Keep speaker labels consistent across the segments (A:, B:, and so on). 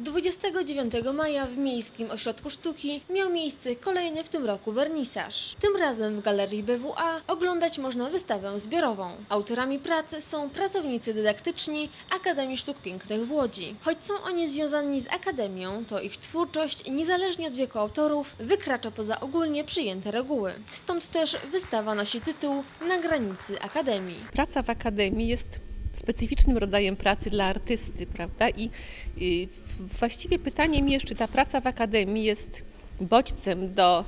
A: 29 maja w Miejskim Ośrodku Sztuki miał miejsce kolejny w tym roku wernisaż. Tym razem w Galerii BWA oglądać można wystawę zbiorową. Autorami pracy są pracownicy dydaktyczni Akademii Sztuk Pięknych w Łodzi. Choć są oni związani z Akademią, to ich twórczość, niezależnie od wieku autorów, wykracza poza ogólnie przyjęte reguły. Stąd też wystawa nosi tytuł Na granicy Akademii.
B: Praca w akademii jest specyficznym rodzajem pracy dla artysty, prawda? I właściwie pytanie mi jest, czy ta praca w akademii jest bodźcem do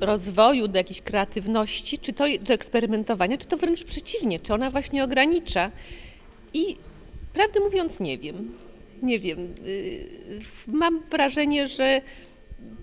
B: rozwoju, do jakiejś kreatywności, czy to do eksperymentowania, czy to wręcz przeciwnie, czy ona właśnie ogranicza. I prawdę mówiąc, nie wiem. Nie wiem. Y, Mam wrażenie, że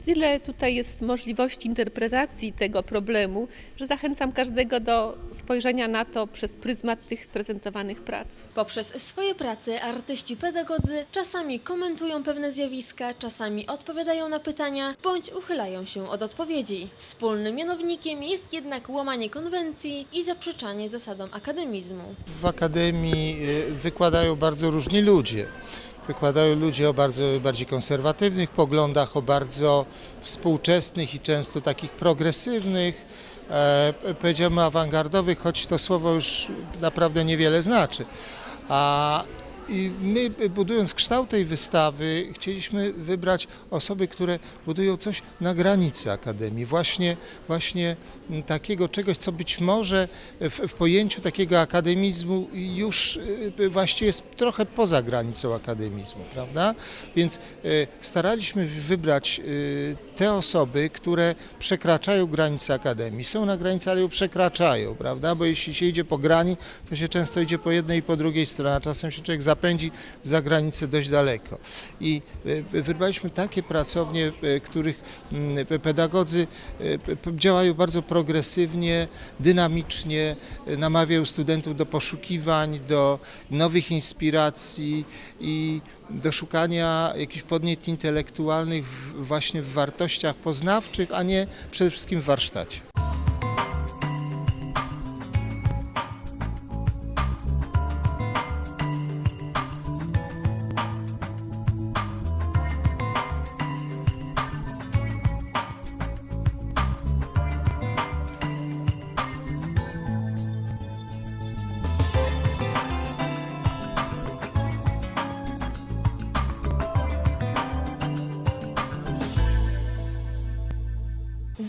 B: tyle tutaj jest możliwości interpretacji tego problemu, że zachęcam każdego do spojrzenia na to przez pryzmat tych prezentowanych prac.
A: Poprzez swoje prace artyści pedagodzy czasami komentują pewne zjawiska, czasami odpowiadają na pytania, bądź uchylają się od odpowiedzi. Wspólnym mianownikiem jest jednak łamanie konwencji i zaprzeczanie zasadom akademizmu.
C: W akademii y, wykładają bardzo różni ludzie. Wykładają ludzie o bardzo bardziej konserwatywnych poglądach, o bardzo współczesnych i często takich progresywnych, e, powiedziałbym awangardowych, choć to słowo już naprawdę niewiele znaczy. A i my budując kształt tej wystawy chcieliśmy wybrać osoby, które budują coś na granicy Akademii, właśnie, właśnie takiego czegoś, co być może w, w pojęciu takiego akademizmu już y, właściwie jest trochę poza granicą akademizmu, prawda? Więc y, staraliśmy wybrać y, te osoby, które przekraczają granicę akademii. Są na granicy, ale ją przekraczają, prawda? Bo jeśli się idzie po grani, to się często idzie po jednej i po drugiej stronie, a czasem się człowiek zapędzi za granicę dość daleko. I y, wybraliśmy takie pracownie, y, których mm, pe- pedagodzy p- działają bardzo progresywnie, dynamicznie, namawiają studentów do poszukiwań, do nowych inspiracji i do szukania jakichś podniet intelektualnych właśnie w wartościach poznawczych, a nie przede wszystkim w warsztacie.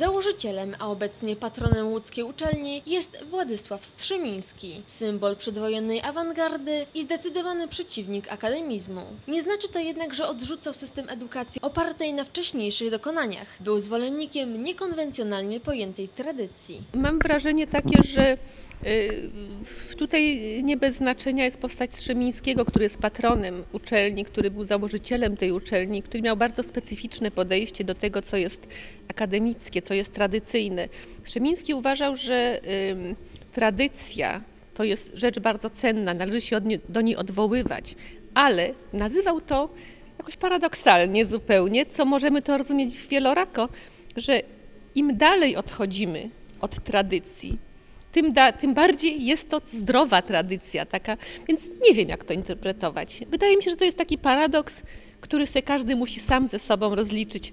A: Mas eu Założycielem, a obecnie patronem łódzkiej uczelni jest Władysław Strzemiński, symbol przedwojennej awangardy i zdecydowany przeciwnik akademizmu. Nie znaczy to jednak, że odrzucał system edukacji opartej na wcześniejszych dokonaniach. Był zwolennikiem niekonwencjonalnie pojętej tradycji.
B: Mam wrażenie takie, że y, tutaj nie bez znaczenia jest postać Strzemińskiego, który jest patronem uczelni, który był założycielem tej uczelni, który miał bardzo specyficzne podejście do tego, co jest akademickie, co jest tradycyjne. Strzemiński uważał, że tradycja to jest rzecz bardzo cenna, należy się do niej odwoływać, ale nazywał to jakoś paradoksalnie zupełnie, co możemy to rozumieć wielorako, że im dalej odchodzimy od tradycji, tym, da, tym bardziej jest to zdrowa tradycja taka, więc nie wiem jak to interpretować. Wydaje mi się, że to jest taki paradoks, który sobie każdy musi sam ze sobą rozliczyć.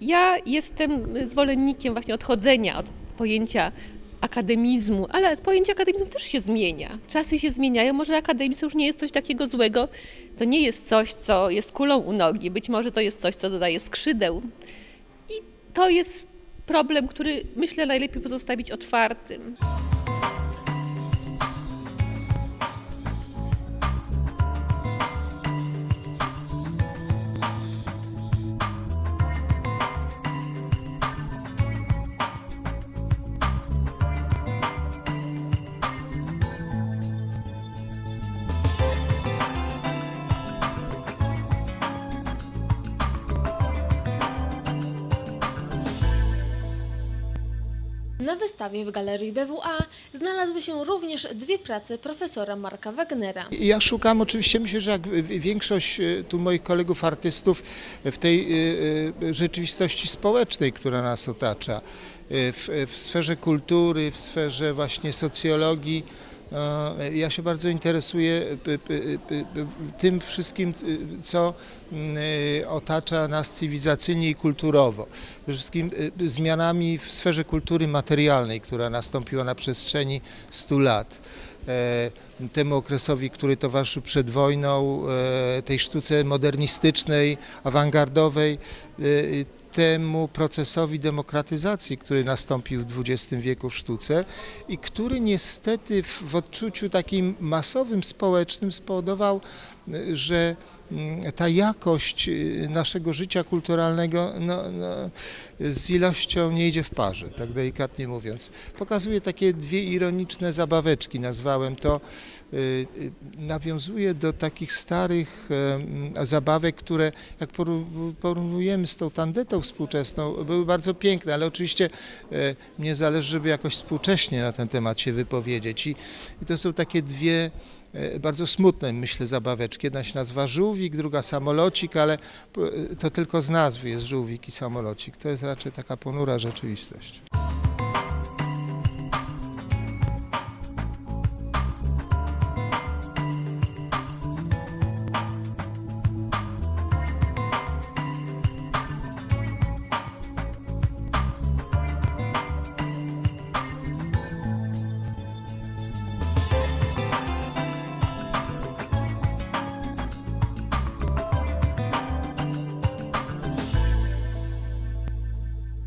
B: Ja jestem zwolennikiem właśnie odchodzenia od pojęcia akademizmu, ale pojęcie akademizmu też się zmienia. Czasy się zmieniają, może akademizm już nie jest coś takiego złego, to nie jest coś, co jest kulą u nogi, być może to jest coś, co dodaje skrzydeł. I to jest problem, który myślę najlepiej pozostawić otwartym.
A: Na wystawie w Galerii BWA znalazły się również dwie prace profesora Marka Wagnera.
C: Ja szukam oczywiście, myślę, że jak większość e, tu moich kolegów artystów w tej e, e, rzeczywistości społecznej, która nas otacza, w, w sferze kultury, w sferze właśnie socjologii, ja się bardzo interesuję tym wszystkim, co mm, e, otacza nas cywilizacyjnie i kulturowo. Przede wszystkim e, zmianami w sferze kultury materialnej, która nastąpiła na przestrzeni 100 lat. E, Temu okresowi, który towarzyszył przed wojną, tej sztuce modernistycznej, awangardowej, temu procesowi demokratyzacji, który nastąpił w XX wieku w sztuce i który niestety w, w odczuciu takim masowym, społecznym spowodował, że mm, ta jakość y, naszego życia kulturalnego no, no, z ilością nie idzie w parze, tak delikatnie mówiąc. Pokazuje takie dwie ironiczne zabaweczki, nazwałem to. Y, y, Nawiązuje do takich starych zabawek, które jak porównujemy z tą tandetą współczesną, były bardzo piękne, ale oczywiście e, mnie zależy, żeby jakoś współcześnie na ten temat się wypowiedzieć. I, i to są takie dwie bardzo smutne, myślę, zabaweczki. Jedna się nazywa żółwik, druga samolocik, ale p- to tylko z nazwy jest żółwik i samolocik. To jest raczej taka ponura rzeczywistość.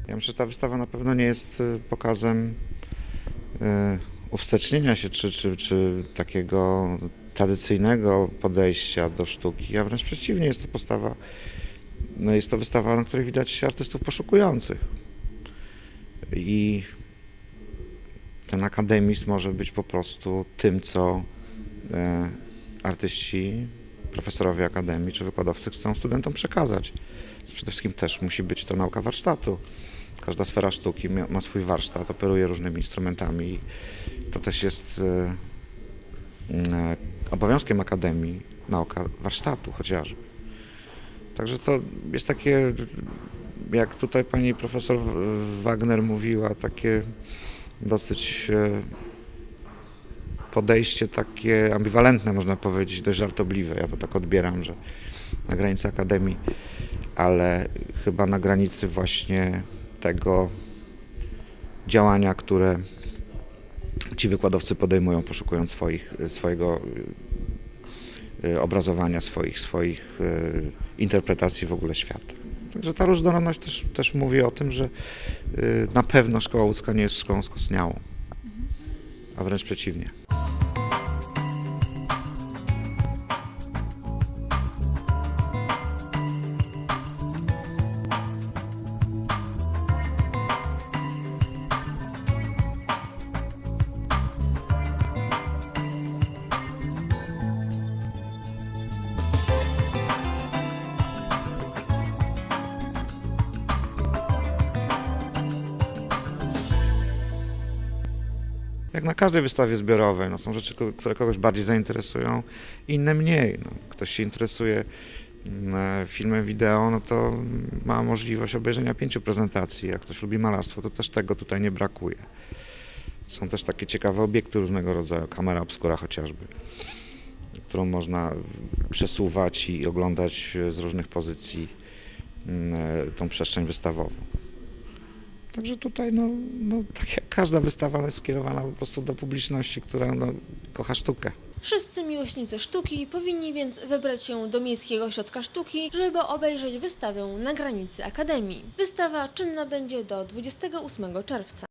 D: Ja myślę, że ta wystawa na pewno nie jest y, pokazem y, uwstecznienia się czy, czy, czy takiego tradycyjnego podejścia do sztuki, a wręcz przeciwnie, jest to postawa, no jest to wystawa, na której widać artystów poszukujących. I ten akademizm może być po prostu tym, co e, artyści, profesorowie akademii czy wykładowcy chcą studentom przekazać. Przede wszystkim też musi być to nauka warsztatu. Każda sfera sztuki ma swój warsztat, operuje różnymi instrumentami. To też jest e, e, obowiązkiem akademii nauka warsztatu chociażby. Także to jest takie, jak tutaj pani profesor Wagner mówiła, takie dosyć e, podejście takie ambiwalentne, można powiedzieć, dość żartobliwe. Ja to tak odbieram, że na granicy akademii, ale chyba na granicy właśnie tego działania, które ci wykładowcy podejmują, poszukując swoich, swojego y, y, obrazowania, swoich, swoich y, interpretacji w ogóle świata. Także ta różnorodność też, też mówi o tym, że na pewno szkoła łódzka nie jest szkołą skostniałą, a wręcz przeciwnie. Jak na każdej wystawie zbiorowej, no są rzeczy, które kogoś bardziej zainteresują, inne mniej. No, ktoś się interesuje mm, filmem wideo, no to ma możliwość obejrzenia pięciu prezentacji. Jak ktoś lubi malarstwo, to też tego tutaj nie brakuje. Są też takie ciekawe obiekty różnego rodzaju, kamera obskura chociażby, którą można przesuwać i oglądać z różnych pozycji mm, tą przestrzeń wystawową. Także tutaj, no, no, tak jak każda wystawa jest skierowana po prostu do publiczności, która no, kocha sztukę.
A: Wszyscy miłośnicy sztuki powinni więc wybrać się do Miejskiego Ośrodka Sztuki, żeby obejrzeć wystawę na granicy Akademii. Wystawa czynna będzie do 28 czerwca.